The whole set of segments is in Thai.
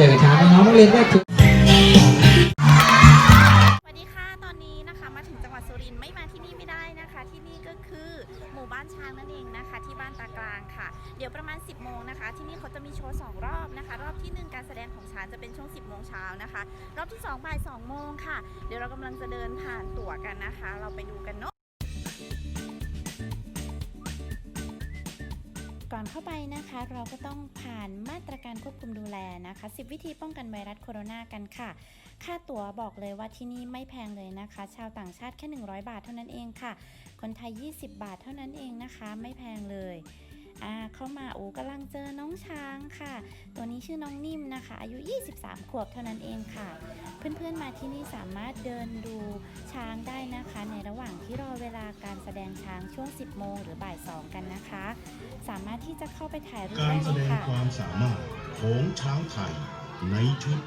เจอกับช้าน้องนักเรียนก็ถือสวัสดีค่ะตอนนี้นะคะมาถึงจังหวัดสุรินทร์ไม่มาที่นี่ไม่ได้นะคะ ที่นี่ก็คือหมู่บ้านช้างนั่นเองนะคะ ที่บ้านตากลางค่ะ เดี๋ยวประมาณ 10 โมงนะคะ ที่นี่เขาจะมีโชว์ 2 รอบนะคะ รอบที่ 1 การแสดงของช้างจะเป็นช่วง 10 โมงเช้านะคะ รอบที่2บ่าย2โมงค่ะ เดี๋ยวเรากำลังจะเดินผ่านตั๋วกันนะคะ เราไปดูกันเนาะ ก่อนเข้าไปนะคะ เราก็ต้องผ่านมาตรการควบคุมดูแลนะคะ 10 วิธีป้องกันไวรัสโคโรนากันค่ะ ค่าตั๋วบอกเลยว่าที่นี่ไม่แพงเลยนะคะ ชาวต่างชาติแค่ 100 บาทเท่านั้นเองค่ะ คนไทย 20 บาทเท่านั้นเองนะคะ ไม่แพงเลยอ่าเข้ามาโอ้กำลังเจอน้องช้างค่ะ ตัวนี้ชื่อน้องนิ่มนะคะ อายุ 23 ขวบเท่านั้นเองค่ะ เพื่อนๆมาที่นี่สามารถเดินดูช้างได้นะคะ ในระหว่างที่รอ ดงช้างช่วง 10 โมงหรือบ่าย 2 กันนะคะ สามารถที่จะเข้าไปถ่ายรูปการได้แสเลยดงค่ะความสามารถของช้างไทยในชุด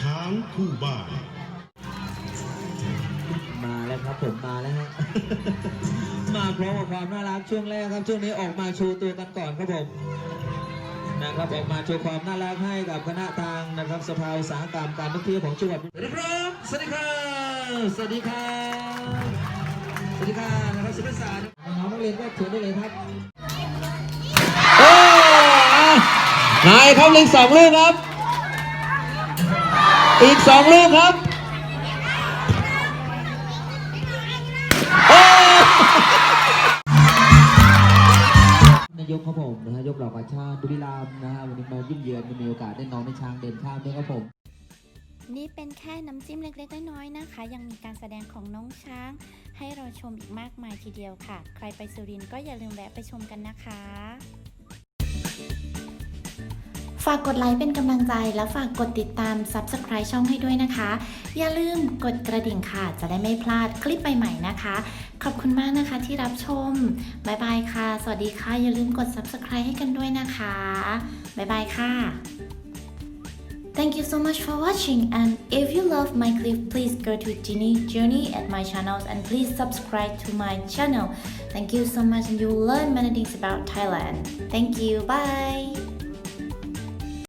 ช้างคู่บ้าน มาแล้วครับผมมาแล้วฮะ มาพร้อมกับความน่ารักช่วงแรกครับ ช่วงนี้ออกมาโชว์ตัวกันก่อนครับผมนะครับออกมาโชว์ความน่ารักให้กับคณะทางนะครับสภาอุตสาหกรรมการท่องเที่ยวของจังหวัดสวัสดีครับสวัสดีครับสวัสดีครับสวัสดีครับ นะครับศิลปศาสตร์น้องนักเรียนก็ถือได้เลยครับโอ้อะนายครับเล็งสองลูกครับ อีกสองลูกครับ โอ้นายกครับผมนะฮะยกเหล่ากาชาติบุรีรัมย์นะฮะวันนี้มายุ่มเยือนมีโอกาสได้น้องในช้างเดินข้ามด้วยครับผม นี่เป็นแค่น้ำจิ้มเล็กๆน้อยๆนะคะ ยังมีการแสดงของน้องช้าง ให้เราชมอีกมากมายทีเดียวค่ะ ใครไปสุรินทร์ก็อย่าลืมแวะไปชมกันนะคะ ฝากกดไลค์เป็นกำลังใจ และฝากกดติดตาม Subscribe ช่องให้ด้วยนะคะ อย่าลืมกดกระดิ่งค่ะ จะได้ไม่พลาดคลิปใหม่ๆนะคะ ขอบคุณมากนะคะที่รับชม บ๊ายบายค่ะ สวัสดีค่ะ อย่าลืมกด Subscribe ให้กันด้วยนะคะ บ๊ายบายค่ะ Thank you so much for watching and if you love my clip please go to Ginny Journey at my channels and please subscribe to my channel. Thank you so much and you'll learn many things about Thailand. Thank you. Bye.